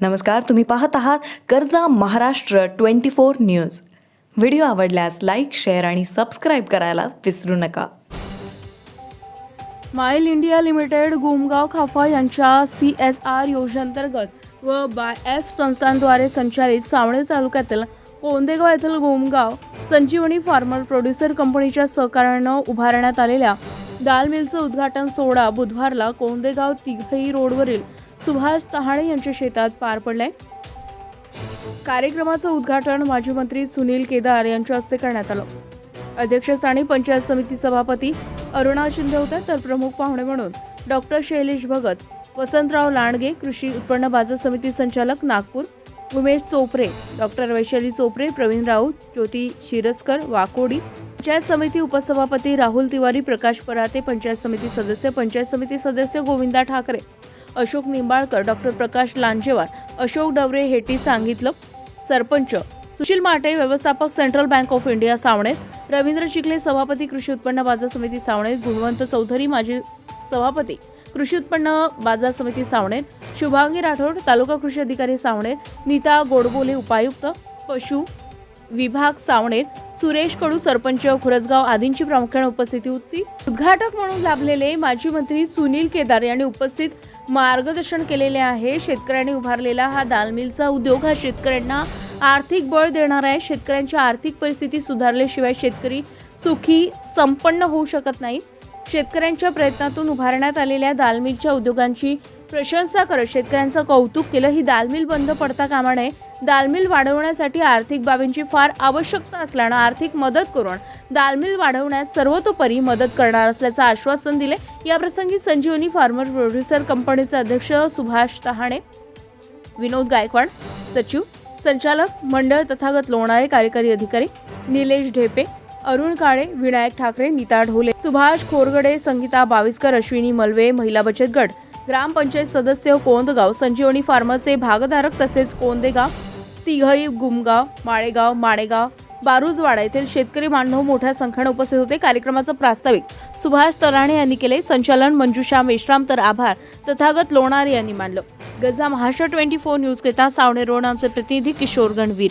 नमस्कार तुम्ही पाहत आहात कर्जा Maharashtra twenty four news. Video आवडल्यास लाईक शेअर आणि सबस्क्राईब करायला विसरू नका. माईल इंडिया लिमिटेड गुमगाव खाफा यांच्या सी एस आर योजनेअंतर्गत व बाय एफ संस्थांद्वारे संचालित सावणे तालुक्यातील कोंदेगाव येथील गोमगाव संजीवनी फार्मर प्रोड्युसर कंपनीच्या सहकार्यानं उभारण्यात आलेल्या दाल मिलचं उद्घाटन सोहळा बुधवारला कोंदेगाव तिघई रोडवरील सुभाष तहाणे यांच्या शेतात पार पडलाय. कार्यक्रमाचं उद्घाटन माजी मंत्री सुनील केदार यांच्या हस्ते करण्यात आलं. अध्यक्षस्थानी पंचायत समिती सभापती अरुणा शिंदे होत्या तर प्रमुख पाहुणे म्हणून डॉक्टर शैलेश भगत वसंतराव लांडगे कृषी उत्पन्न बाजार समिती संचालक नागपूर उमेश चोपरे डॉक्टर वैशाली चोपरे प्रवीण राऊत ज्योती शिरस्कर वाकोडी पंचायत समिती उपसभापती राहुल तिवारी प्रकाश पराते पंचायत समिती सदस्य पंचायत समिती सदस्य गोविंदा ठाकरे अशोक निंबाळकर डॉक्टर प्रकाश लांजेवार अशोक डवरे हेटी सांगितलं. सरपंच सुशील माटे व्यवस्थापक सेंट्रल बँक ऑफ इंडिया सावणेत रवींद्र चिखले सभापती कृषी उत्पन्न बाजार समिती सावणेत गुणवंत चौधरी माजी सभापती कृषी उत्पन्न बाजार समिती सावणेत शुभांगी राठोड तालुका कृषी अधिकारी सावणेत नीता गोडबोले उपायुक्त पशु विभाग सावणेर सुरेश कडू सरपंच खुरसगाव आदींची प्रामुख्याने उपस्थिती होती. उद्घाटक म्हणून लाभलेले माजी मंत्री सुनील केदार यांनी उपस्थित मार्गदर्शन केलेले आहे. शेतकऱ्यांनी उभारलेला हा दालमिलचा उद्योग हा शेतकऱ्यांना आर्थिक बळ देणारा आहे. शेतकऱ्यांची आर्थिक परिस्थिती सुधारल्याशिवाय शेतकरी सुखी संपन्न होऊ शकत नाही. शेतकऱ्यांच्या प्रयत्नातून उभारण्यात आलेल्या दालमिलच्या उद्योगांची प्रशंसा करत शेतकऱ्यांचं कौतुक केलं. ही दालमिल बंद पडता कामा नये दालमिल वाढवण्यासाठी आर्थिक बाबींची फार आवश्यकता असल्यानं आर्थिक मदत करून दालमिल वाढवण्यास सर्वतोपरी मदत करणार असल्याचं आश्वासन दिले. याप्रसंगी संजीवनी फार्मर प्रोड्युसर कंपनीचे अध्यक्ष सुभाष तहाणे विनोद गायकवाड सचिव संचालक मंडळ तथागत लोणारे कार्यकारी अधिकारी निलेश ढेपे अरुण काळे विनायक ठाकरे नीता ढोले सुभाष खोरगडे संगीता बावीसकर अश्विनी मलवे महिला बचत गट ग्रामपंचायत सदस्य कोंदगाव संजीवनी फार्मचे भागधारक तसेच कोंदेगाव तिघई गुमगाव माळेगाव माणेगाव बारुजवाडा येथील शेतकरी बांधव मोठ्या संख्येने उपस्थित होते. कार्यक्रमाचं प्रास्ताविक सुभाष तराणे यांनी केले. संचालन मंजुषा मेश्राम. तर आभार. तथागत लोणारे यांनी मानलं. गजा महाराष्ट्र ट्वेंटी फोर न्यूज करिता सावणे रोड आमचे प्रतिनिधी किशोर गणवीर.